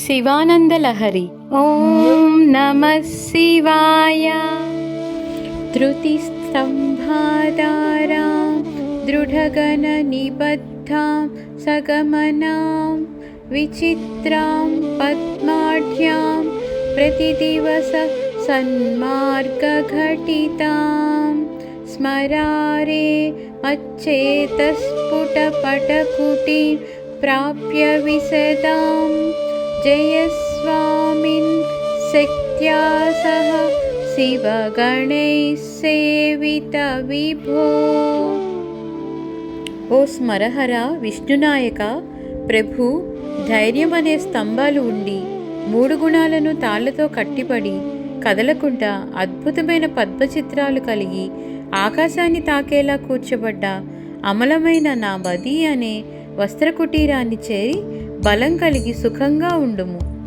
शिवानन्दलहरि। ॐ नमः शिवाय। धृतिस्तम्भादारां दृढगणनिबद्धां सगमनां विचित्रां पद्माढ्यां प्रतिदिवस सन्मार्गघटितां स्मरारे मच्चेतस्फुटपटकुटिं प्राप्य विशदाम्। जयस्वामिन् शक्त्या सह శివగణైः సేవిత విభో ఓ స్మరహర విష్ణునాయక ప్రభు ధైర్యం అనే స్తంభాలు ఉండి మూడు గుణాలను తాళ్లతో కట్టిపడి కదలకుండా అద్భుతమైన పద్మచిత్రాలు కలిగి ఆకాశాన్ని తాకేలా కూర్చోబడ్డ అమలమైన నా బది అనే వస్త్రకుటీరాన్ని చేరి బలం కలిగి సుఖంగా ఉండుము.